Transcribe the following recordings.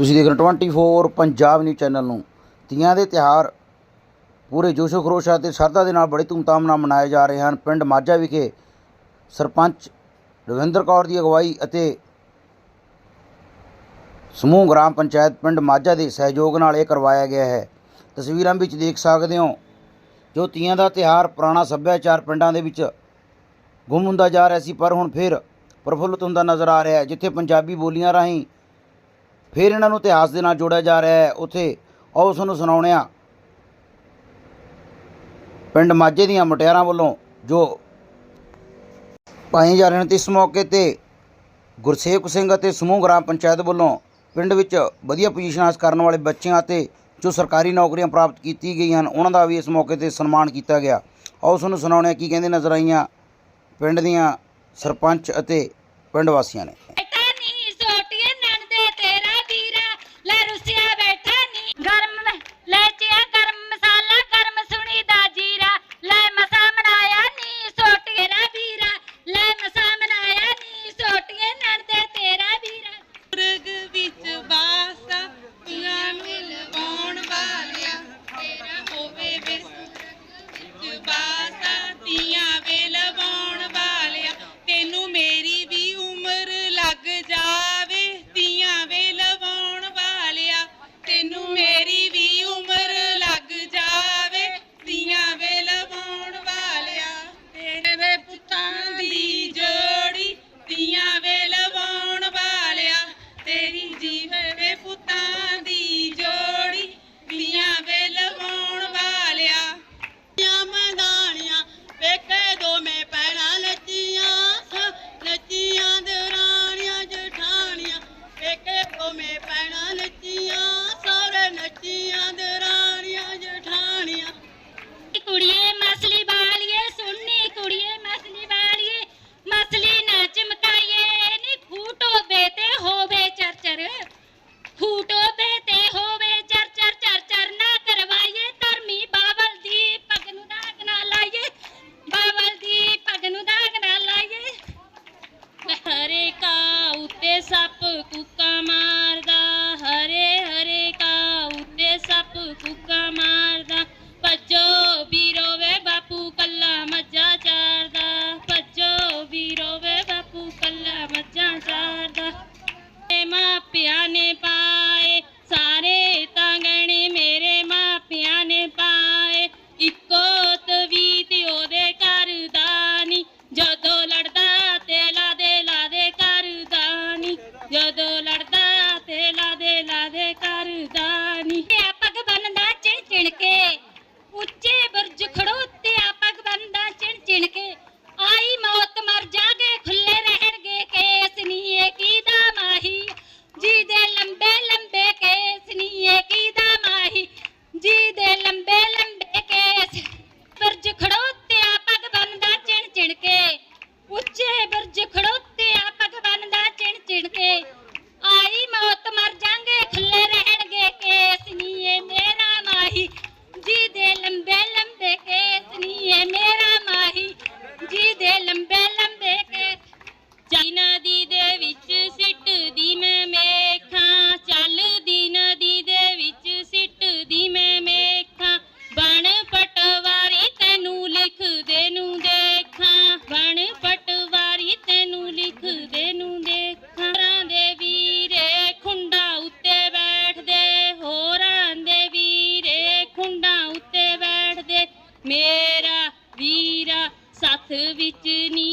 ਤੁਸੀਂ ਦੇਖ ਰਹੇ 24 ਪੰਜਾਬ ਨਿਊ ਚੈਨਲ ਨੂੰ। ਤੀਆਂ ਦੇ ਤਿਹਾਰ ਪੂਰੇ ਜੋਸ਼ੋ ਖਰੋਸ਼ਾ ਅਤੇ ਸ਼ਰਧਾ ਦੇ ਨਾਲ ਬੜੇ ਧੂਮਧਾਮ ਨਾਲ ਮਨਾਏ ਜਾ ਰਹੇ ਹਨ। ਪਿੰਡ ਮਾਝਾ ਵਿਖੇ ਸਰਪੰਚ ਰਵਿੰਦਰ ਕੌਰ ਦੀ ਅਗਵਾਈ ਅਤੇ ਸਮੂਹ ਗ੍ਰਾਮ ਪੰਚਾਇਤ ਪਿੰਡ ਮਾਝਾ ਦੇ ਸਹਿਯੋਗ ਨਾਲ ਇਹ ਕਰਵਾਇਆ ਗਿਆ ਹੈ। ਤਸਵੀਰਾਂ ਵਿੱਚ ਦੇਖ ਸਕਦੇ ਹੋ ਜੋ ਤੀਆਂ ਦਾ ਤਿਹਾਰ ਪੁਰਾਣਾ ਸੱਭਿਆਚਾਰ ਪਿੰਡਾਂ ਦੇ ਵਿੱਚ ਗੁੰਮ ਹੁੰਦਾ ਜਾ ਰਿਹਾ ਸੀ, ਪਰ ਹੁਣ ਫਿਰ ਪ੍ਰਫੁੱਲਤ ਹੁੰਦਾ ਨਜ਼ਰ ਆ ਰਿਹਾ ਹੈ, ਜਿੱਥੇ ਪੰਜਾਬੀ ਬੋਲੀਆਂ ਰਾਹੀਂ ਫਿਰ ਇਹਨਾਂ ਨੂੰ ਇਤਿਹਾਸ ਦੇ ਨਾਲ ਜੋੜਿਆ ਜਾ ਰਿਹਾ ਹੈ। ਉਥੇ ਆਓ ਉਸ ਨੂੰ ਸੁਣਾਉਣੇ ਆ ਪਿੰਡ ਮਾਝੇ ਦੀਆਂ ਮਟਿਆਰਾਂ ਵੱਲੋਂ ਜੋ ਪਾਈ ਜਾ ਰਹੇ ਨੇ ਇਸ ਮੌਕੇ ਤੇ ਗੁਰਸੇਵਕ ਸਿੰਘ ਅਤੇ ਸਮੂਹ ਗ੍ਰਾਮ ਪੰਚਾਇਤ ਵੱਲੋਂ ਪਿੰਡ ਵਿੱਚ ਵਧੀਆ ਪੋਜੀਸ਼ਨ ਹਾਸਲ ਕਰਨ ਵਾਲੇ ਬੱਚਿਆਂ ਅਤੇ ਜੋ ਸਰਕਾਰੀ ਨੌਕਰੀਆਂ ਪ੍ਰਾਪਤ ਕੀਤੀ ਗਈਆਂ ਹਨ, ਉਹਨਾਂ ਦਾ ਵੀ ਇਸ ਮੌਕੇ ਤੇ ਸਨਮਾਨ ਕੀਤਾ ਗਿਆ। ਆਓ ਉਸ ਨੂੰ ਸੁਣਾਉਣੇ ਕੀ ਕਹਿੰਦੇ ਨਜ਼ਰ ਆਈਆਂ ਪਿੰਡ ਦੀਆਂ ਸਰਪੰਚ ਅਤੇ ਪਿੰਡ ਵਾਸੀਆਂ ਨੇ। su. number ਵਿੱਚ ਨੀ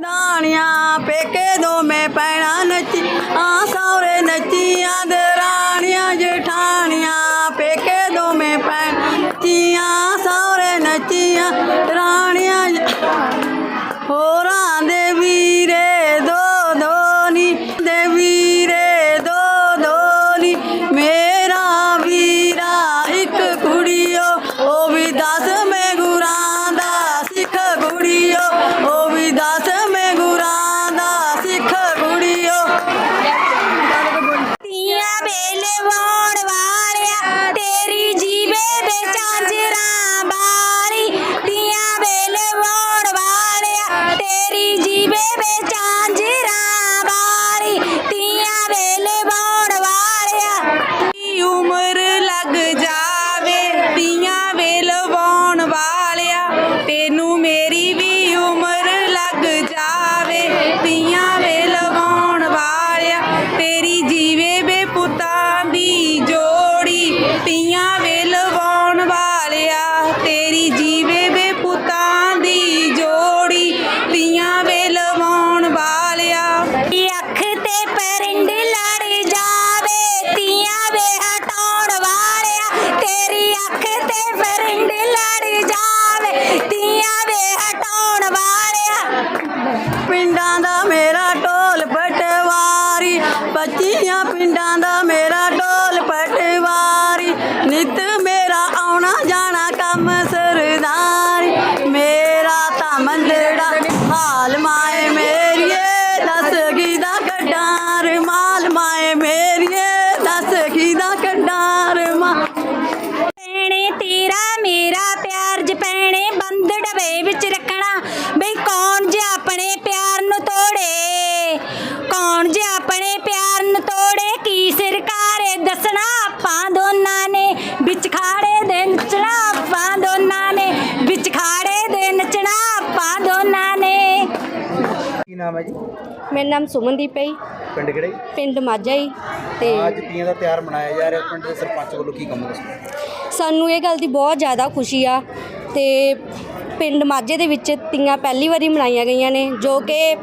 ਦਾਣੀਆਂ ਪੇਕੇ ਦੋ ਮੈਂ ਪੈਣਾ ਨੱਚੀ ਆ ਸੌਰੇ ਨੱਚੀਆਂ ਦਰਾਣੀਆਂ ਜਠਾਣੀਆਂ ਪੇਕੇ ਦੋ ਮੈਂ ਪੈਣੀਆਂ ਸੌਰੇ ਨੱਚੀਆਂ ਦਰਾਣੀਆਂ ਹੋਰ ਨਾਮ ਹੈ ਜੀ? ਮੇਰਾ ਨਾਮ ਸੁਮਨਦੀਪ ਹੈ ਜੀ, ਪਿੰਡ ਕਿਹੜਾ ਜੀ? ਪਿੰਡ ਮਾਝਾ ਹੀ ਤੇ ਅੱਜ ਤੀਆਂ ਦਾ ਤਿਉਹਾਰ ਮਨਾਇਆ ਜਾ ਰਿਹਾ ਪਿੰਡ ਦੇ ਸਰਪੰਚ ਵੱਲੋਂ ਕੀ ਕੰਮ ਦੱਸੋ ਸਾਨੂੰ ਇਹ ਗੱਲ ਦੀ ਬਹੁਤ ਜ਼ਿਆਦਾ ਖੁਸ਼ੀ ਆ ਤੇ ਪਿੰਡ ਮਾਝੇ ਦੇ ਵਿੱਚ ਤੀਆਂ ਪਹਿਲੀ ਵਾਰੀ ਮਨਾਈਆਂ ਗਈਆਂ ਨੇ ਜੋ ਕਿ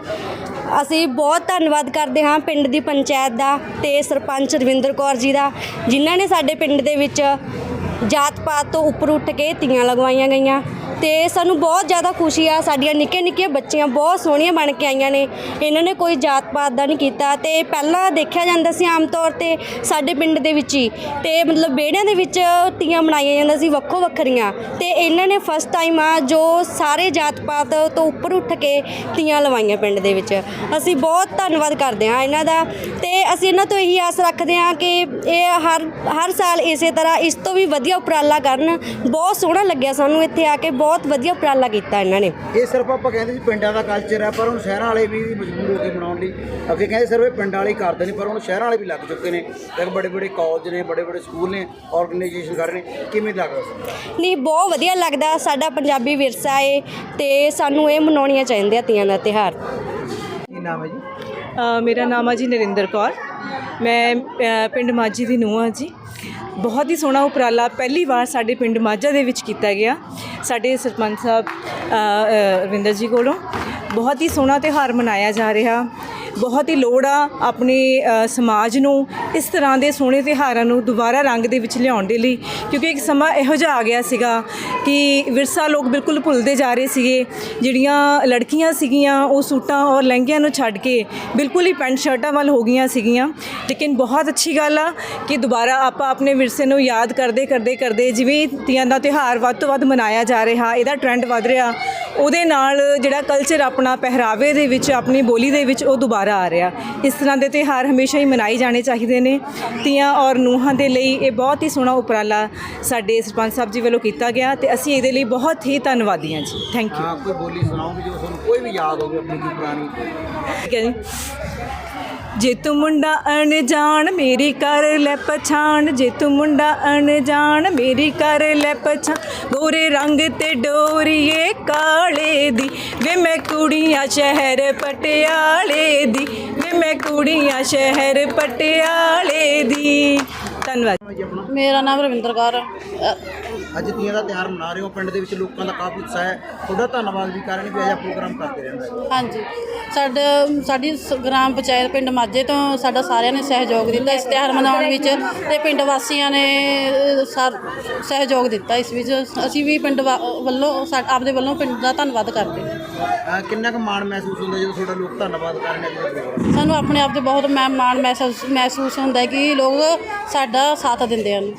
ਅਸੀਂ ਬਹੁਤ ਧੰਨਵਾਦ ਕਰਦੇ ਹਾਂ ਪਿੰਡ ਦੀ ਪੰਚਾਇਤ ਦਾ ਤੇ ਸਰਪੰਚ ਰਵਿੰਦਰ ਕੌਰ ਜੀ ਦਾ ਜਿਨ੍ਹਾਂ ਨੇ ਸਾਡੇ ਪਿੰਡ ਦੇ ਵਿੱਚ ਜਾਤ ਪਾਤ ਤੋਂ ਉੱਪਰ ਉੱਠ ਕੇ ਤੀਆਂ ਲਗਵਾਈਆਂ ਗਈਆਂ। ਤੇ ਸਾਨੂੰ ਬਹੁਤ ਜ਼ਿਆਦਾ ਖੁਸ਼ੀ ਆ, ਸਾਡੀਆਂ ਨਿੱਕੀਆਂ ਨਿੱਕੀਆਂ ਬੱਚੀਆਂ ਬਹੁਤ ਸੋਹਣੀਆਂ ਬਣ ਕੇ ਆਈਆਂ ਨੇ। ਇਹਨਾਂ ਨੇ ਕੋਈ ਜਾਤ ਪਾਤ ਦਾ ਨਹੀਂ ਕੀਤਾ ਤੇ ਪਹਿਲਾਂ ਦੇਖਿਆ ਜਾਂਦਾ ਸੀ ਆਮ ਤੌਰ ਤੇ ਸਾਡੇ ਪਿੰਡ ਦੇ ਵਿੱਚ ਹੀ, ਤੇ ਮਤਲਬ ਵਿਹੜਿਆਂ ਦੇ ਵਿੱਚ ਤੀਆਂ ਮਨਾਈਆਂ ਜਾਂਦਾ ਸੀ ਵੱਖੋ ਵੱਖਰੀਆਂ ਤੇ ਇਹਨਾਂ ਨੇ ਫਸਟ ਟਾਈਮ ਆ ਜੋ ਸਾਰੇ ਜਾਤ ਪਾਤ ਤੋਂ ਉੱਪਰ ਉੱਠ ਕੇ ਤੀਆਂ ਲਵਾਈਆਂ ਪਿੰਡ ਦੇ ਵਿੱਚ। ਅਸੀਂ ਬਹੁਤ ਧੰਨਵਾਦ ਕਰਦੇ ਹਾਂ ਇਹਨਾਂ ਦਾ ਤੇ ਅਸੀਂ ਇਹਨਾਂ ਤੋਂ ਇਹੀ ਆਸ ਰੱਖਦੇ ਹਾਂ ਕਿ ਇਹ ਹਰ ਹਰ ਸਾਲ ਇਸੇ ਤਰ੍ਹਾਂ ਇਸ ਤੋਂ ਵੀ ਵਧੀਆ ਉਪਰਾਲਾ ਕਰਨ। ਬਹੁਤ ਸੋਹਣਾ ਲੱਗਿਆ ਸਾਨੂੰ ਇੱਥੇ ਆ ਕੇ, ਬਹੁਤ ਵਧੀਆ ਉਪਰਾਲਾ ਕੀਤਾ ਇਹਨਾਂ ਨੇ। ਇਹ ਸਿਰਫ ਆਪਾਂ ਕਹਿੰਦੇ ਸੀ ਪਿੰਡਾਂ ਦਾ ਕਲਚਰ ਹੈ ਪਰ ਹੁਣ ਸ਼ਹਿਰਾਂ ਵਾਲੇ ਵੀ ਮਜਬੂਰ ਹੋ ਕੇ ਮਨਾਉਣ ਲਈ ਅੱਗੇ ਕਹਿੰਦੇ ਸਿਰਫ ਇਹ ਪਿੰਡਾਂ ਵਾਲੇ ਹੀ ਕਰਦੇ ਨੇ ਪਰ ਹੁਣ ਸ਼ਹਿਰਾਂ ਵਾਲੇ ਵੀ ਲੱਗ ਚੁੱਕੇ ਨੇ। ਤੇ ਬੜੇ ਬੜੇ ਕਾਲਜ ਨੇ ਬੜੇ ਬੜੇ ਸਕੂਲ ਨੇ ਆਰਗੇਨਾਈਜੇਸ਼ਨ ਕਰ ਰਹੇ ਨੇ। ਕਿਵੇਂ ਲੱਗਦਾ ਤੁਹਾਨੂੰ ਨਹੀਂ ਬਹੁਤ ਵਧੀਆ ਲੱਗਦਾ। ਸਾਡਾ ਪੰਜਾਬੀ ਵਿਰਸਾ ਏ ਤੇ ਸਾਨੂੰ ਇਹ ਮਨਾਉਣੀਆਂ ਚਾਹੀਦੀਆਂ ਤੀਆਂ ਦਾ ਤਿਉਹਾਰ। ਕੀ ਨਾਮ ਹੈ ਜੀ? ਅ, ਮੇਰਾ ਨਾਮ ਹੈ ਜੀ ਨਰਿੰਦਰ ਕੌਰ। ਮੈਂ ਅ, ਪਿੰਡ ਮਾਝੀ ਦੀ ਨੂੰਹ ਹਾਂ ਜੀ। ਬਹੁਤ ਹੀ ਸੋਹਣਾ ਉਪਰਾਲਾ ਪਹਿਲੀ ਵਾਰ ਸਾਡੇ ਪਿੰਡ ਮਾਝਾ ਦੇ ਵਿੱਚ ਕੀਤਾ ਗਿਆ। ਸਾਡੇ ਸਰਪੰਚ ਸਾਹਿਬ ਰਵਿੰਦਰ ਜੀ ਕੋਲੋਂ। ਬਹੁਤ ਹੀ ਸੋਹਣਾ ਤਿਉਹਾਰ ਮਨਾਇਆ ਜਾ ਰਿਹਾ। ਬਹੁਤ ਹੀ ਲੋੜ ਆ ਆਪਣੇ ਸਮਾਜ ਨੂੰ ਇਸ ਤਰ੍ਹਾਂ ਦੇ ਸੋਹਣੇ ਤਿਉਹਾਰਾਂ ਨੂੰ ਦੁਬਾਰਾ ਰੰਗ ਦੇ ਵਿੱਚ ਲਿਆਉਣ ਦੇ ਲਈ। ਕਿਉਂਕਿ ਇੱਕ ਸਮਾਂ ਇਹੋ ਜਿਹਾ ਆ ਗਿਆ ਸੀਗਾ ਕਿ ਵਿਰਸਾ ਲੋਕ ਬਿਲਕੁਲ ਭੁੱਲਦੇ ਜਾ ਰਹੇ ਸੀਗੇ। ਜਿਹੜੀਆਂ ਲੜਕੀਆਂ ਸੀਗੀਆਂ, ਉਹ ਸੂਟਾਂ ਔਰ ਲਹਿੰਗਿਆਂ ਨੂੰ ਛੱਡ ਕੇ ਬਿਲਕੁਲ ਹੀ ਪੈਂਟ ਸ਼ਰਟਾਂ ਵੱਲ ਹੋ ਗਈਆਂ ਸੀਗੀਆਂ। ਲੇਕਿਨ ਬਹੁਤ ਅੱਛੀ ਗੱਲ ਆ ਕਿ ਦੁਬਾਰਾ ਆਪਾਂ ਆਪਣੇ ਵਿਰਸੇ ਨੂੰ ਯਾਦ ਕਰਦੇ ਕਰਦੇ ਕਰਦੇ ਜਿਵੇਂ ਤੀਆਂ ਦਾ ਤਿਉਹਾਰ ਵੱਧ ਤੋਂ ਵੱਧ ਮਨਾਇਆ ਜਾ ਰਿਹਾ, ਇਹਦਾ ਟ੍ਰੈਂਡ ਵੱਧ ਰਿਹਾ, ਉਹਦੇ ਨਾਲ ਜਿਹੜਾ ਕਲਚਰ ਆਪਣਾ ਪਹਿਰਾਵੇ ਦੇ ਵਿੱਚ, ਆਪਣੀ ਬੋਲੀ ਦੇ ਵਿੱਚ ਉਹ ਦੁਬਾਰਾ ਆ ਰਿਹਾ। ਇਸ ਤਰ੍ਹਾਂ ਦੇ ਤਿਉਹਾਰ ਹਮੇਸ਼ਾ ਹੀ ਮਨਾਏ ਜਾਣੇ ਚਾਹੀਦੇ ਨੇ। ਤੀਆਂ ਔਰ ਨੂੰਹਾਂ ਦੇ ਲਈ ਇਹ ਬਹੁਤ ਹੀ ਸੋਹਣਾ ਉਪਰਾਲਾ ਸਾਡੇ ਸਰਪੰਚ ਸਾਹਿਬ ਜੀ ਵੱਲੋਂ ਕੀਤਾ ਗਿਆ ਤੇ ਅਸੀਂ ਇਹਦੇ ਲਈ ਬਹੁਤ ਹੀ ਧੰਨਵਾਦੀ ਹਾਂ ਜੀ। ਥੈਂਕ ਯੂ ਹਾਂ ਕੋਈ ਬੋਲੀ ਸੁਣਾਓਗੇ ਜੋ ਤੁਹਾਨੂੰ ਕੋਈ ਵੀ ਯਾਦ ਹੋਵੇ ਆਪਣੀ ਪੁਰਾਣੀ? ਠੀਕ ਹੈ ਜੀ। ਜੇ ਤੂੰ ਮੁੰਡਾ ਅਣਜਾਣ, ਮੇਰੀ ਕਰ ਲੈ ਪਛਾਣ। ਜੇ ਤੂੰ ਮੁੰਡਾ ਅਣਜਾਣ, ਮੇਰੀ ਕਰ ਲੈ ਪਛਾਣ। ਗੋਰੇ ਰੰਗ ਤੇ ਡੋਰੀਏ ਕਾਲੇ ਦੀ, ਵੇ ਮੈਂ ਕੁੜੀਆਂ ਸ਼ਹਿਰ ਪਟਿਆਲੇ ਦੀ, ਵੇ ਮੈਂ ਕੁੜੀਆਂ ਸ਼ਹਿਰ ਪਟਿਆਲੇ ਦੀ। ਧੰਨਵਾਦ। ਮੇਰਾ ਨਾਮ ਰਵਿੰਦਰ ਕੌਰ ਹੈ। ਅ, ਅੱਜ ਤੀਆਂ ਦਾ ਤਿਉਹਾਰ ਮਨਾ ਰਹੇ ਹੋ ਪਿੰਡ ਦੇ ਵਿੱਚ ਲੋਕਾਂ ਦਾ ਕਾਫੀ ਉਤਸ਼ਾਹ ਹੈ। ਤੁਹਾਡਾ ਧੰਨਵਾਦ ਵੀ ਕਰਨ ਵੀ ਅਜਿਹਾ ਪ੍ਰੋਗਰਾਮ ਕਰਦੇ ਰਹਿੰਦਾ ਹੈ। ਹਾਂਜੀ। ਸਾਡੇ ਸਾਡੀ ਸ- ਗ੍ਰਾਮ ਪੰਚਾਇਤ ਪਿੰਡ ਮਾਝੇ ਤੋਂ ਸਾਡਾ ਸਾਰਿਆਂ ਨੇ ਸਹਿਯੋਗ ਦਿੱਤਾ ਇਸ ਤਿਉਹਾਰ ਮਨਾਉਣ ਵਿੱਚ ਤੇ ਪਿੰਡ ਵਾਸੀਆਂ ਨੇ ਅ, ਸਰ- ਸਹਿਯੋਗ ਦਿੱਤਾ ਇਸ ਵਿੱਚ। ਅਸੀਂ ਵੀ ਪਿੰਡ ਵਾ- ਵੱਲੋਂ ਸਾ- ਆਪਦੇ ਵੱਲੋਂ ਪਿੰਡ ਦਾ ਧੰਨਵਾਦ ਕਰਦੇ ਹਾਂ। ਅਹ, ਕਿੰਨਾ ਕੁ ਮਾਣ ਮਹਿਸੂਸ ਹੁੰਦਾ ਜਦੋਂ ਤੁਹਾਡਾ ਲੋਕ ਧੰਨਵਾਦ ਕਰਨ ਅਜਿਹੇ ਪ੍ਰੋਗਰਾਮ ਸਾਨੂੰ ਆਪਣੇ ਆਪ ਤੇ ਬਹੁਤ ਮਾ- ਮਾਣ ਮਹਿਸੂਸ ਮਹਿਸੂਸ ਹੁੰਦਾ ਹੈ ਕਿ ਲੋਕ ਸਾਡਾ ਸਾਥ ਦਿੰਦੇ ਹਨ।